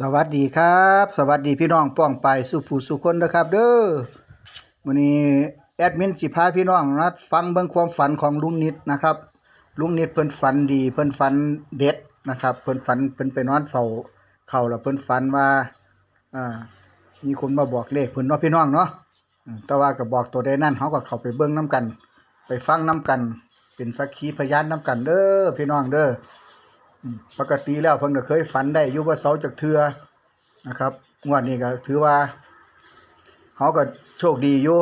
สวัสดีครับ สวัสดีพี่น้องป้องไปสุผู้สุคนนะครับเด้อมื้อนี้แอดมินสิพาพี่น้องนะฟังเบิ่งความฝันของลุงนิดนะครับ ลุงนิดเพิ่นฝันดีเพิ่นฝันเด็ดนะครับ เพิ่นฝันเพิ่นไปนอนเฝ้าเขาแล้วเพิ่นฝันว่าอ่ามีคนมาบอกเลขเพิ่นเนาะพี่น้องเนาะแต่ว่าก็บอกตัวใดนั่นเฮาก็เข้าไปเบิ่งนํกัน ไปฟังนํกัน เป็นสักขีพยานนํกันเด้อพี่น้องเด้อ ปกติแล้วเพิ่นก็เคยฝันได้อยู่ว่าเสาจากเทือนะครับงวดนี้ก็ถือว่าเฮาก็โชคดีอยู่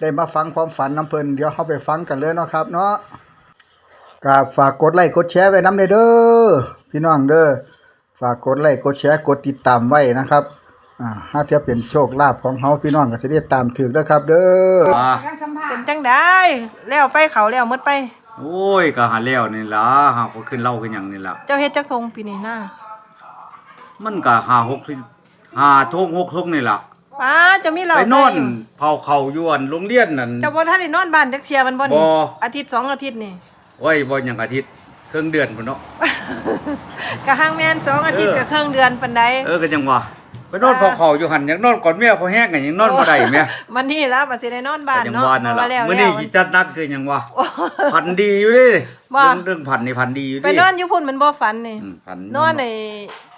ได้มาฟังความฝันน้ำเพิ่นเดี๋ยวเฮาไปฟังกันเลยเนาะครับ เนาะก็ฝากกดไลค์กดแชร์ไว้นำเด้อพี่น้องเด้อฝากกดไลค์กดแชร์กดติดตามไว้นะครับอ่าถ้าเทียบเป็นโชคลาภของเฮาพี่น้องก็สิได้ตามถึกเด้อครับ เด้ออ่าเป็นจังได้แล้วไปเขาแล้วหมดไป โอ้ยก็หาแล้วนี่ล่ะหาก็ขึ้นเล่าขึ้นหยังนี่ล่ะเจ้าเฮ็ดจักทงปีนี้หน้ามันก็หาหกที่หาทงหกทงนี่ล่ะป้าเจะมีเราไปนอนใส่ยู่เผาเขาอยวนโรงเรียนนั่น เจ้าบ่ทันได้นอนบ้านจักเที่ยมันบ่นี่บ่ อาทิตย์สองอาทิตย์นี่ โอ้ยบ่หยังอาทิตย์ครึ่งเดือนพุ่นเนาะ กะห้างแม่นสองอาทิตย์เออก็ครึ่งเดือนปานใดเออก็จังว่า ไปนอนเผาเขาอยู่หั่นยังนอนก่อนเมียพอแห้งกันยังนอนบ่ได้แม่มันนี่แล้วบัดสิได้นอนบ้านก็จังเนาะว่านั่นเพล่ะราะว่าแล้วมื้อนี้แล้วสิจัดนัดคือหยังว่าโอ้พันดีอยู่เดิว่าเรื่องเรื่องพันนี่พันดีอยู่ไปดินอนอยู่พุ่นมันบ่ฝันนี่อืมพันนอนใน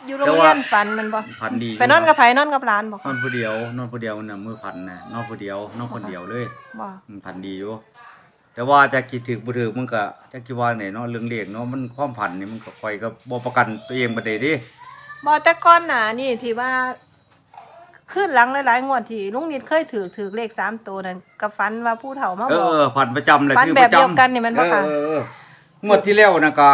อยู่โรงแต่เรีว่ายนฝันมันบ่พันดีไปนอนกับไผนอนกับหลานบ่นอนผู้เดียวนอนผู้เดียวน่ะมือพันน่ะนอนผู้เดียวนอนคนเดียวเลยบ่อืมพันดีอยู่แต่ว่าจะคิดถึกบ่ถึกมันก็จะคิดว่าไหนเนาะเรื่องเลขเนาะมันความผันนี่มันก็ค่อยก็บ่ประกันตัวเองบ่ได้เดิ บ่แต่ก่อนหน้านี่ที่ว่าขึ้นหลังหลายๆงวดที่ลุงนิดเคยถือถือเลขสามตัวนั่นก็ฝันว่าผู้เฒ่ามาเอบอก อผันประจำเลยฝันคือแบปบระจำเดียวกันนี่มันบ่คะ เออเออเอองวดที่แล้วน่ะก็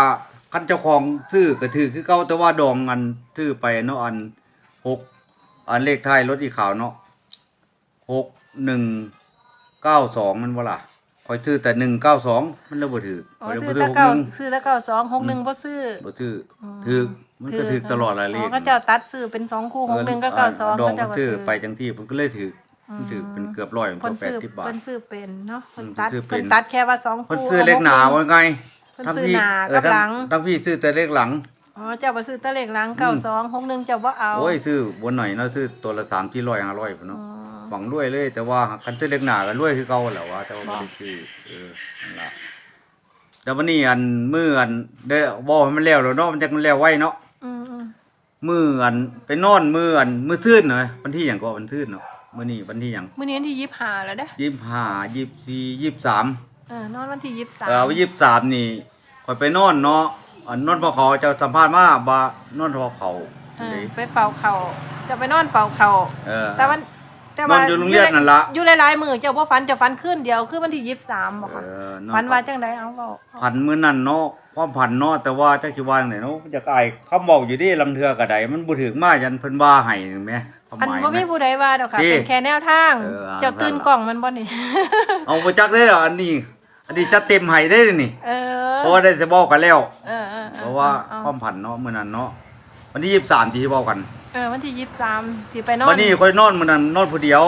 คันเจ้าของซื้อก็ถือคือเก่าแต่ว่าดองอันซื้อไปเนาะอันหกอันเลขท้ายรถอีขาวเนาะหกหนึ่งเก้าสองมันบ่ล่ะคอยซื้อแต่หนึ่งเก้าสองมันเลยบ่ถืออ๋อข้อยเลยซื้บ่อถือตะหกเก้าหนึ่งซื้อตะเก้าสองหกหนึ่งบ่ซื้อ บ่ถืออืมถือ มันก็ถือตลอดหลายเลขก็เจ้าตัดซื้อเป็นสองคู่หกหนึ่งก็เก้าสองดอก็งเจ้ามันก็ซื้ซื้ออไปจังที่ผมก็เลยถือมันถือเป็นเกือบร้อยมันเพิ่ก็นแปดซื้อสิบบาทเพิ่นซื้อเป็นเนาะเพิ่นอืมตัดเพิ่นซื้อเป็นเพิ่นตัดแค่ว่าสองเพิ่นคู่ซื้อเลขหนาหกว่าไงเพิ่นทั้งซื้อพี่หน้าเออกับทั้งหลังทั้งพี่ซื้อแต่เลขหลังอ๋อเจ้าบ่ซื้อแตะเลขหลังเก้าสองหกหนึ่งเจ้าบ่เอาโอ้ยซื้อบนหน่อยเนาะซื้อตัวละสามที่ร้อยห้าร้อยพุ่นอ๋เนาะอหวังรวยเลย แต่ว่าคันซื้อเลขหนาก็รวยคือเก่าแหละว่าแต่ว่าบ่ได้ซื้อเออนั่นล่ะแต่วันนี้อันมื้ออันได้บ่ให้มันแล้วแล้วเนาะมันจังแล้วไว้เนาะอืมอืม มื้ออันไปนอนมื้ออันมื้อทื่นเนาะวันที่หยังก็วันทื่นเนาะมื้อนี้วันที่หยังมื้อนี้วันที่25แล้วเด้อยี่สิบห้ายี่สิบสี่ยี่สิบสามเออนอนวันที่23เออยี่สิบสามนี่คอยไปนอนเนาะอันนอนพอเขาจะสัมภาษณ์มาบ่านอนพอเขาเออเลยไปเฝ้าเขาจะไปนอนเฝ้าเขาเออแต่วันแต่ว่านอนอยู่โรงเรียนนั่นล่ะอยู่หลายๆมื้อเจ้าบ่ฝันเจะฝันคืนเดียวคือวันที่23บ่เอค่ะอนอฝันว่าจังไดเอาเว้าพันมื้อนั้นเนาะ ความพันเนาะแต่ว่าจักสิว่าจังไดเนาะมันจะกลายคำบอกอยู่ดิลำเทือกระไดมันบ่ถึกมายันเพิ่นว่าให้เห็นไหมความอันหมายบ่ไหม มีผู้ใดว่าดอกค่ะที่เป็นแค่แนวทาง เออ เจ้าตื่นนั่นล่ะกล่องมันบ่นี่ เอาบ่จักได้เหรออันนี้ อันนี้จะเต็มให้ได้นี่เออเพราะว่าได้จะบอกกันแล้ว เออเออออเพราะว่าเอความพันเนาะมื้อนั้นเนาะวันที่23ที่บอกกันเออวันที่23ที่ไปนอนวันนี้ค่อยนอนมื้อนั้นนอนผู้เดียว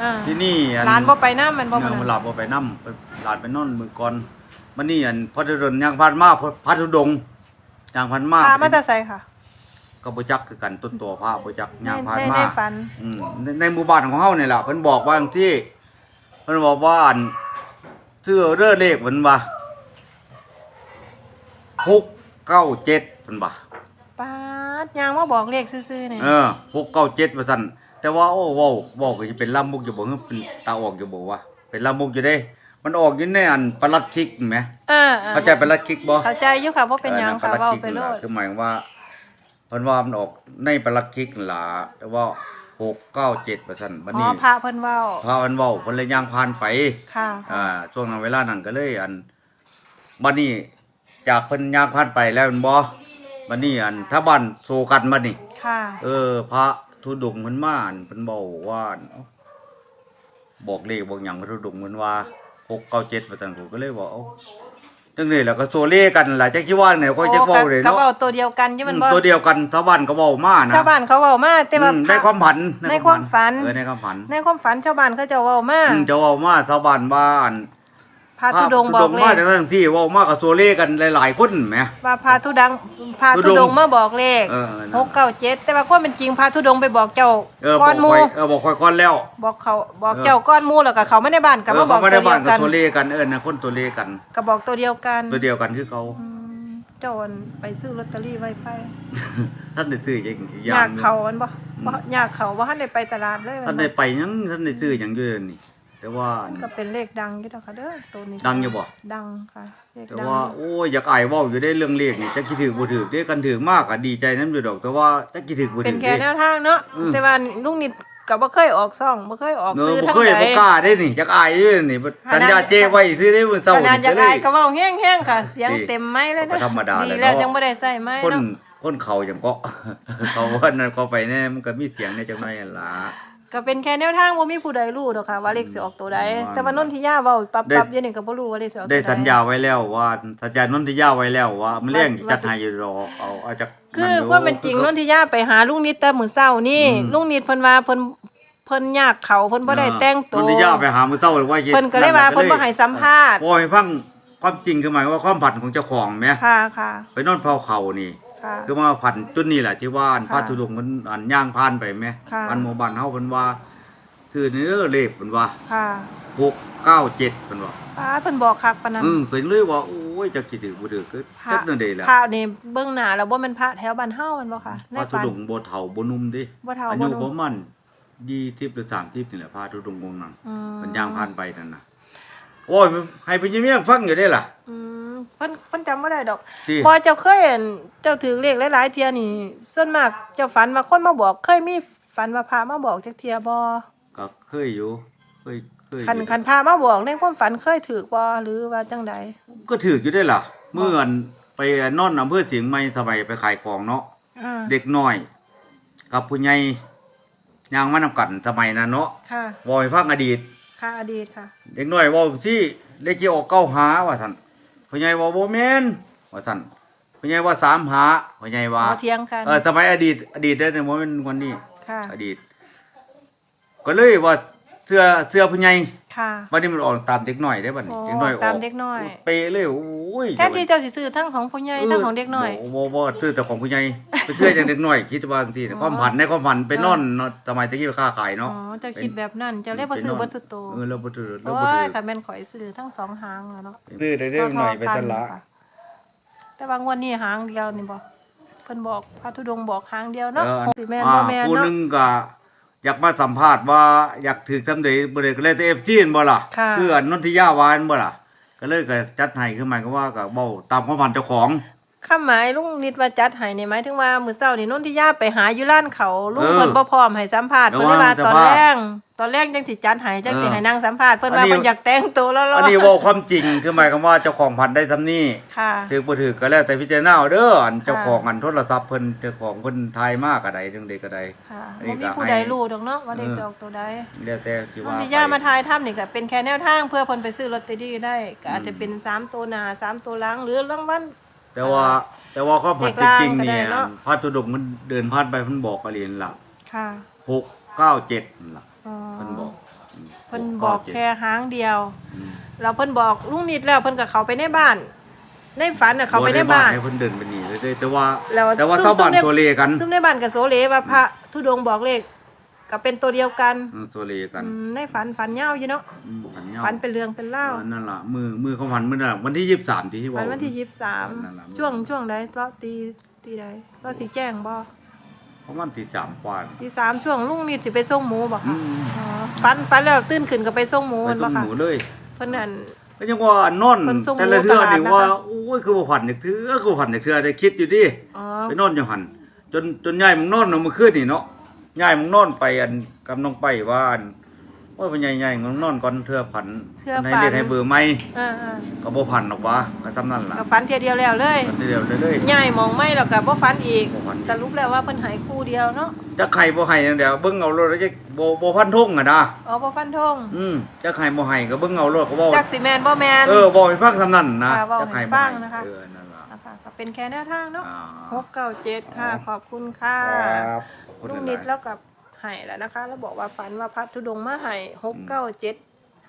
เออที่นี่อันร้านบ่ไปน้ามันบ่เอมันอหลับบ่ไปนำไปหลานไปนอนมือก่อน มันนี่อันพระธุดงค์ย่างพันมาพระธุดงค์ย่างพันมาพามาแต่ไสค่ะ ก็บ่จักคือกันต้นตัวพระบ่จักในย่างพันในมาในฝัน อืมในในหมู่บ้านของเฮานี่แหละเพิ่นบอกว่าจังที่เพิ่นบอกว่าอันซื้อเด้อเลขเพิ่นว่า697เพิ่นว่า ปาดยางมาบอกเลขซื่อๆนี่เออ697ว่าซั่นแต่ว่าโอ้เว้าเว้าก็สิเป็นลำมุกอยู่บ่ฮึเป็นตาออกอยู่บ่วะเป็นลำมุกอยู่เด้ มันออกอยู่ในอันประลัดคิกแหมเออออเข้าใจประลัดคิกบ่เข้าใจอยู่ค่ะว่าเป็นหยังค่ะออเว้านั่นไปประโลลัดดคิกนั่นล่ะคือหมายความว่าเพิ่นว่ามันออกในประลัดคิกนั่นล่ะแต่ว่า697ว่าซั่นบัดอ๋อนี้พระเพิ่นเว้าพามันเว้าเพิ่นเลยย่างผ่านไป ค่ะ อ่าช่วงนั้นเวลานั้นก็เลยอันบัดนี้จากเพิ่นย่างผ่านไปแล้วแม่นบ่บัดนี้อันถ้าบ้านโซกันบัดนี้ ค่ะ เออ พระธุดงค์เพิ่นมาอั่นเพิ่นบอกว่าอั่นเอ้าบอกเลขบอกหยังพระธุดงค์เพิ่นว่า 697ว่าซั่นผมก็เลยบอกเอ้าจังนี้แหละก็โซเลกันล่ะจักสิว่าเนี่ยก็จักเว้าเลยก็เนาะเว้าตัวเดียวกันใช่มันอืมบ่ตัวเดียวกันชาวบ้านก็เว้ามานะชาวบ้านเขาเว้ามาแต่ว่าอืมพระในความผันในความฝัน เออในความผันในความฝันชาวบ้านเขาจะเว้ามา อืมจะเว้ามาชาวบ้านว่าอั่น พระธุดงค์บอกเลมาขจากทั้งที่เว้ามากับตัวเลขกันหลายๆคนแหม ว่าพระธุดังพระธุดงค์มาบอกเลขเออนั่น หกเก้าเจ็ดแต่ว่าความเป็นจริงพระธุดงค์ไปบอกเจ้าเออก้อนหมูบอกข่อยเออบอกข่อยก่อนแล้ว บอกเขาบอกเออเจ้าก้อนหมูแล้วก็เขาไม่ได้บ้านกับเอมาอบอกเขาไม่ตัได้วเดีบ้ายวนกักับนตัวเลขกันเออนะคนตัวเลขกัน ก็บอกตัวเดียวกันตัวเดียวกันคือเขาอืมเจ้าอันไปซื้อลอตเตอรี่ไว้ไปท่านได้ซื้ออย่างอีกอยยาย่ากงหนึ่งเขาอันบ่บ่ยากเขาว่าท่านได้ไปตลาดเลยท่านได้ไปหยังท่านได้ซื้ออย่างอยู่เดี๋ยวนี่ แต่ว่า มันก็เป็นเลขดังอยู่ดอกค่ะเด้อตัวนี้ดังอยู่บ่ ดังค่ะเลขแต่ดังว่าโอ้ยอยากอายเว้าอยู่ได้เรื่องเลขนี่จักคิดถือบ่ถือเด้กันถือมากอะดีใจนํอยู่ดอก แต่ว่าจักคิดถือบ่เป็ถืนอแค่เด้ แนวทางเนาะอืม แต่ว่าลุงนิดก็บ่เคยออกซ่องบ่เคยออกเนอะซื้อบ่ทั้งเคยใดบ่กล้าได้นี่จักอายอยู่นี่สัญญาเจไว้ซื้อได้มื้อเช้าขนาดนี่อยากเลอาย ยก็เว้าแห้งๆค่ะ เสียงนี่เต็มไม้เลยก็นะธรรมดาดีแหละแล้วเนาะ จังบ่ได้ใส่ไม้คนเนาะคนเขาอย่างก็ เขาว่านั่นเขาไปแน่มันก็มีเสียงในจังหน่อยหั่นล่ะ ก็เป็นแค่แนวทางบ่มีผู้ใดรู้ดอกค่ะ ว่าเลขสิออกตัวใดอืมแต่ว่านนทิยาเว้าปับได้ ปับอยู่นี่ก็บ่รู้ว่าเลขสิออกตัวได้ใดสัญญาไว้แล้วว่าสัญญานนทิยาไว้แล้วว่ามันเลี้ยงจัดให้อยู่ดอกเอาเอาจากคือความเป็นจริงนนทิยาไปหาลุงนิดแต่มื้อเช้านี่อืม ลุงนิดเพิ่นว่าเพิ่นเพิ่นยากเขาเพิ่นบ่ได้แต่งตัวนนทิยาไปหามื้อเช้าเลยว่าเพิ่นก็เลยว่าเพิ่นบ่ให้สัมภาษณ์ โอ้ยฟังความจริงคือหมายว่าความผันของเจ้าของแหมค่ะค่ะ ไปนอนเผาเขานี่ ค่ะ คือมาผันจุดนี้แหละที่ว่าอันค่ะพระธุดงค์มันอันย่างผ่านไปไหมค่ะ อันหมู่บ้านเฮาเพิ่นว่าซื้อเนื้อเลขเพิ่นว่าค่ะ697เพิ่นว่าป้าเพิ่นบอกคักปานนั้นอืมเพิ่นเลยว่าโอ้ยจักสิถือบ่ถือคือพระจักนั่นเด้แหละพระนี่เบื้องหน้าแล้วบ่แม่นพระแถวบ้านเฮาแม่นบ่ค่ะพในระธุฝันดงค์บ่เฒ่าบ่หนุ่มดิบ่เฒ่าอาบ่ยุหนุ่มประมาณ20หรือ30นี่แหละพระธุดงค์องค์นั้นอืมมันย่างผ่านไปนั่นน่ะโอ้ยให้เพิ่นยิ้มแย้มฟังอยู่ได้ล่ะ อืม เพิ่นเพิ่นจำบ่ได้ดอกที่ พอเจ้าเคยเห็นเจ้าถือเลขหลายๆเที่ยนี่ส่วนมากเจ้าฝันว่าคนมาบอก เคยมีฝันว่าพระมาบอกจักเที่ยบ่ก็เคยอยู่เคยเคยอยู่คันคันพระมาบอกในความฝันเคยถือบ่หรือว่าจังใดก็ถืออยู่ได้ล่ะ เมื่ออันไปนอนอำเภอเสียงใหม่สมัยไปขายของเนาะ อ่าเด็กน้อย กับผู้ใหญ่ย่างมานำกันสมัยนั้นเนาะค่ะเวอยฟังอดีต ค่ะอดีตค่ะ เด็กน้อยเว่าที่เลขที่ออกเก้าหาว่าสั่น ผู้ใหญ่ว่าโบแมนว่าสั่นผู้ใหญ่ว่าสามหาผู้ใหญ่ว่าบ่เถียงกันเออสมัยอดีต อดีตได้ในโมเมนต์วันนี้ค่ะอดีต ก็เลยว่าเสื้อเสื้อผู้ใหญ่ ค่ะบัดนี้มันออกตามเด็กน้อยได้บัดนี้โอ้เด็กน้อยออกตามเด็กน้อย เปเลยโอ้ยแทนที่เจ้าสิซื้อทั้งของผู้ใหญ่ทั้งของเด็กน้อยบ่บ่บ่ซื้อแต่ของผู้ใหญ่ไปซื้อจากเด็กน้อยคิดว่าจังซี่นะความผันในความผันไปนอนเนาะสมัยตะกี้ไปค้าขายอ๋เนาะอเจ้าคิดแบบนั้นเจ้าเลยบ่ซื้อเบ่สุดโตเออแล้วบ่ถือแล้วโอ้บ่ถืยอคันแม่นข่อยซื้อทั้งสองหางแล้วเนาะซื้อได้เด็กน้อยไปตลาดค่ะแต่บางวันนี้หางเดียวนี่บ่เพิ่นบอกพระธุดงค์บอกหางเดียวเนาะเออสิแม่นอ่าบ่แม่นผู้หเนาะนึงก็ อยากมาสัมภาษณ์ว่าอยากถือสำเร็จบ่ได้ก็เลยแต่ FC นั่นบ่ล่ะค่ะ คืออันนนทิยาวานบ่ล่ะก็เลยก็จัดให้คือหมายก็ว่าก็เว้าตามความฝันเจ้าของ คำหมายลุงนิดว่าจัดให้นี่หมายถึงว่ามื้อเช้านี่นนทิยาไปหาอยู่ร้านเขาลุงเออเพิ่นบ่พร้อมให้สัมภาษณ์เดี๋เพิ่ยนวเลยว่าว่าตอนจะแรพากตอนแรกจังสิจัดให้จังสิเออให้นั่งสัมภาษณ์เพิ่นอัว่านนี้เพิ่นอยากแต่งตัวแล้วอันนี้เว้าความจริงคือหมายความว่าเจ้าของพันธุ์ได้ทำนี่ค่ะถือบ่ถือก็แล้วแต่พิจารณาเอาเด้ออันค่ะเจ้าของอันโทรศัพท์เพิ่นเจ้าของเพิ่นทายมากก็ได้จังไดก็ได้ค่ะอันนี้บ่ก็มีผู้ให้ใดรู้ดอกเนาะว่าเลขเออสิออกตัวใดแล้วแต่สินว่านทิยามาไปทายถ้ำนี่ก็เป็นแค่แนวทางเพื่อเพิ่นไปซื้อลอตเตอรี่ได้ก็อาจจะเป็นสามตัวหน้าสามตัวหลังหรือรางวัล แต่ว่า แต่ว่าความผันเลขล่างจริงๆก็ได้เนี่ยเนาะพระตุดงค์มันเดินผ่านไปมันบอกอะไรนั่นล่ะค่ะ697นั่นล่ะอ๋อเพิ่นบอกอืมเพิ่นบอก697แค่หางเดียว อืมเราเพิ่นบอกลุงนิดแล้วเพิ่นก็เข้าไปในบ้าน ในฝันน่ะเขาไปในบ้าน ให้เพิ่นเดินไปนี่เลยแต่ว่า แล้วแต่ว่าซุ่มชาวบ้านซุ่มใน ตัวเลกัน ซึ่งในบ้านกับโซเลว่าพระธุดงค์บอกเลข ก็เป็นตัวเดียวกันอืมตัวเลกันอืมในฝันฝันยาวอยู่เนาะอืมฝันยาวฝันเป็นเรื่องเป็นเล่าวเออนั่นล่ะมือมือของฝันมื้อน่ะวันที่23ที่ที่ฝัว่านวันที่ยี่สิบสามนั่นล่ะช่วงช่วงใดเลาะตีตีใดเลาะสีแจ้งบ่ประมาณที่3กว่าตีสามช่วงลุงนิดสิไปส่งหมูบ่อืค่ะมอ๋อฝันฝันแล้วตื่นขึ้นก็ไปส่งหมูไปมันต้บ่มค่ะหมูเลย เพิ่นนั่น ก็ยังว่านอนเพิ่นส่งแต่ละเทื่อนี่หมูตลาดนะคะ ว่าโอ้ยคือบ่ฝันจักเทื่อคือบ่ฝันจักเทื่อได้คิดอยู่ดิอ๋อไปนอนอยู่หั่นจนจนยายมึงนอนเนาะมื้อคืนนี่เนาะ ยายมึงนอนไปอันกับน้องไปว่าอันว่าเป็นใหญ่ๆมึงนอนก่อนเทื่อผันให้เรียกให้เบอร์ใหม่อ่าก็บ่ผันหรอกวะก็ทำนั่นๆล่ะก็ฝันเทียเดียวแล้วเลยก็เดียวเลยเลยย้ายหมองไม่แล้วก็บ่ฝันอีกบ่ฝันอีกสรุปแล้วว่าเพิ่นใหายคู่เดียวเนาะจะไข่บ่ให้เดี๋ยวเบิ่งเอารถแล้วจะบ่บ่พันทุ่งอะนะอ๋อบ่ฟันธงอืมจะไข่บ่ให้ก็เบิ่งเอารถก็บ่จักสิแม่นบ่แม่นเออบ่ให้ฟังทำนั่นนะค่ะเว้าจะไข่ให้บ่ฟัให้งนะคะ เออนั่นล่ะนะคะก็เป็นแค่แนวทางเนาะอ่า หกเก้าเจ็ดค่ะ ขอบคุณค่ะ ครับ ลุงนิดแล้วกับไห้แล้วนะคะ แล้วบอกว่าฝันว่าพระธุดงค์มาไห้หกเก้าเจ็ด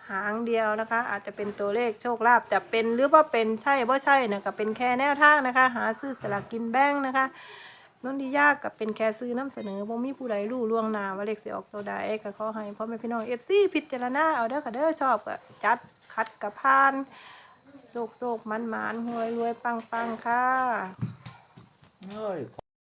หหางเดียวนะคะ อาจจะเป็นตัวเลขโชคลาภจะเป็นหรือว่าเป็นใช่ว่าใช่นะก็เป็นแค่แนวทางนะคะ หาซื้อสลากกินแบ่งนะคะนนที่ยากกับเป็นแค่ซื้อน้ำเสนอบ่มีผู้ใดรู้ล่วงหน้าว่าเลขสิออกตัวใดก็ขอให้พ่อแม่พี่น้องเอฟซีพิจารณาเอาเด้อค่ะเด้อชอบก็จัดคัดกับพานโศกโศกมันมันๆรวยรวยปังปังๆค่ะเฮ้ย